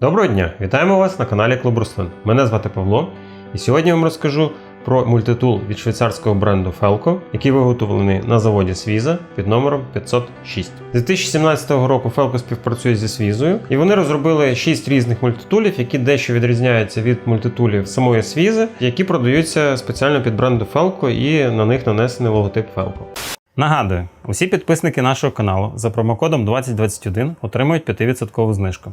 дня! Вітаємо вас на каналі Клуб Руслин. Мене звати Павло, і сьогодні вам розкажу про мультитул від швейцарського бренду Felco, який виготовлений на заводі Свіза під номером 506. З 2017 року Felco співпрацює зі Свізою, і вони розробили 6 різних мультитулів, які дещо відрізняються від мультитулів самої Свізи, які продаються спеціально під бренду Felco і на них нанесений логотип Felco. Нагадую, усі підписники нашого каналу за промокодом 2021 отримують 5% знижку.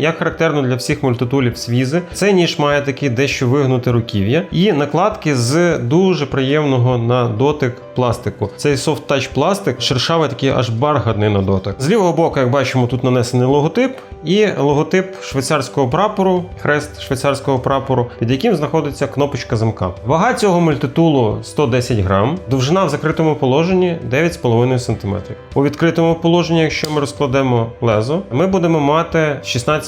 Як характерно для всіх мультитулів свізи, цей ніж має такі дещо вигнуте руків'я і накладки з дуже приємного на дотик пластику. Цей touch пластик шершавий такий аж бархатний на дотик. З лівого боку, як бачимо, тут нанесений логотип і логотип швейцарського прапору, хрест швейцарського прапору, під яким знаходиться кнопочка замка. Вага цього мультитулу 110 грам, довжина в закритому положенні 9,5 см. У відкритому положенні, якщо ми розкладемо лезо, ми будемо мати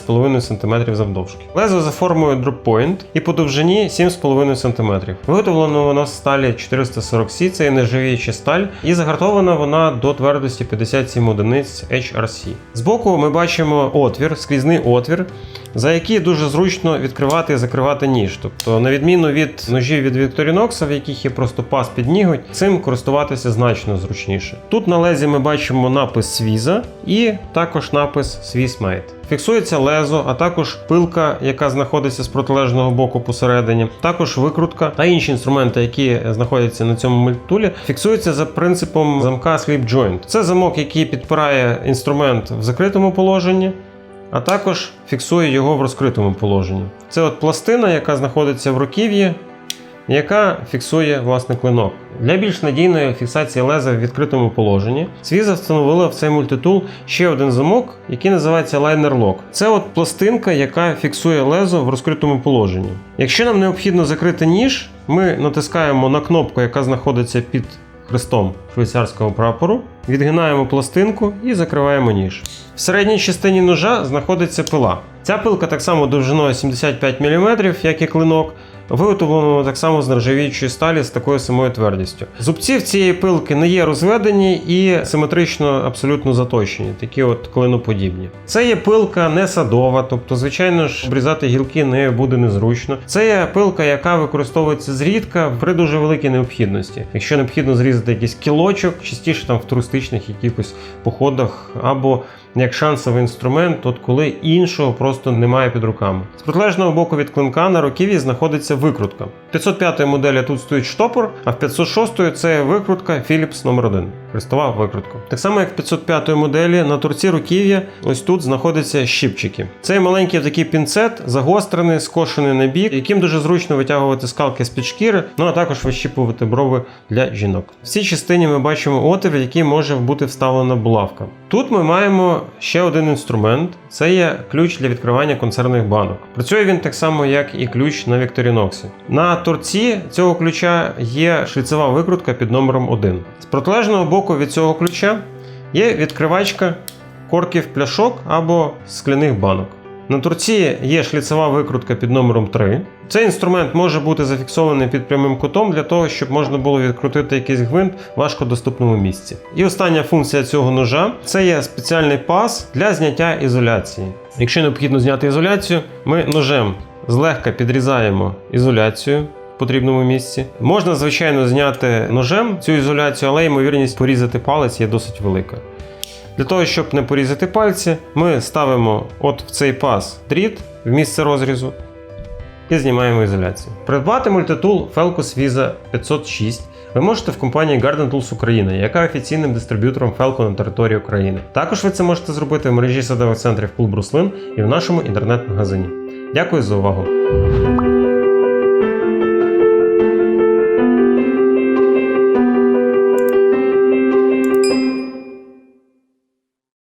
16,5 см завдовжки. Лезо за формою point і по довжині 7,5 см. Виготовлено воно з сталі 440 c це нержавіюча сталь, і загартована вона до твердості 57 одиниць HRC. Збоку ми бачимо отвір, скрізний отвір, за який дуже зручно відкривати і закривати ніж. Тобто, на відміну від ножів від Victorinox, в яких є просто пас під ніготь, цим користуватися значно зручніше. Тут на лезі ми бачимо напис Свіза і також напис Made. Фіксується лезо, а також пилка, яка знаходиться з протилежного боку посередині, також викрутка та інші інструменти, які знаходяться на цьому мультитулі, фіксуються за принципом замка Slip Joint. Це замок, який підпирає інструмент в закритому положенні. А також фіксує його в розкритому положенні. Це от пластина, яка знаходиться в руків'ї, яка фіксує власне клинок. Для більш надійної фіксації леза в відкритому положенні Свіза встановила в цей мультитул ще один замок, який називається Liner Lock. Це от пластинка, яка фіксує лезо в розкритому положенні. Якщо нам необхідно закрити ніж, ми натискаємо на кнопку, яка знаходиться під хрестом швейцарського прапору, відгинаємо пластинку і закриваємо ніж. В середній частині ножа знаходиться пила. Ця пилка так само довжиною 75 мм, як і клинок. Виготовлено так само з нержавіючої сталі з такою самою твердістю. Зубці в цієї пилки не є розведені і симетрично абсолютно заточені, такі от клиноподібні. Це є пилка не садова, тобто, звичайно ж, обрізати гілки не буде незручно. Це є пилка, яка використовується зрідка при дуже великій необхідності. Якщо необхідно зрізати якийсь кілочок, частіше там в туристичних якихось походах або як шансовий інструмент, от коли іншого просто немає під руками. З протилежного боку від клинка на руків'ї знаходиться викрутка. 505 моделі тут стоїть штопор, а в 506 це викрутка Philips номер 1 Хрестова викрутка. Так само, як в 505 моделі на торці руків'я, ось тут знаходяться щипчики. Цей маленький такий пінцет, загострений, скошений на бік, яким дуже зручно витягувати скалки з під шкіри, ну а також вищіпувати брови для жінок. В цій частині ми бачимо отвір, в який може бути вставлена булавка. Тут ми маємо ще один інструмент це є ключ для відкривання консервних банок. Працює він так само, як і ключ на Victorinox. На торці цього ключа є шліцева викрутка під номером 1. З протилежного боку від цього ключа є відкривачка корків пляшок або скляних банок. На торці є шліцева викрутка під номером 3. Цей інструмент може бути зафіксований під прямим кутом для того, щоб можна було відкрутити якийсь гвинт в важкодоступному місці. І остання функція цього ножа це є спеціальний пас для зняття ізоляції. Якщо необхідно зняти ізоляцію, ми ножем злегка підрізаємо ізоляцію. Потрібному місці можна, звичайно, зняти ножем цю ізоляцію, але ймовірність порізати палець є досить велика. Для того, щоб не порізати пальці, ми ставимо от в цей паз дріт в місце розрізу і знімаємо ізоляцію. Придбати мультитул Felcus Visa 506 ви можете в компанії Garden Tools Україна, яка є офіційним дистриб'ютором Felco на території України. Також ви це можете зробити в мережі садових центрів Клуб Руслин і в нашому інтернет-магазині. Дякую за увагу!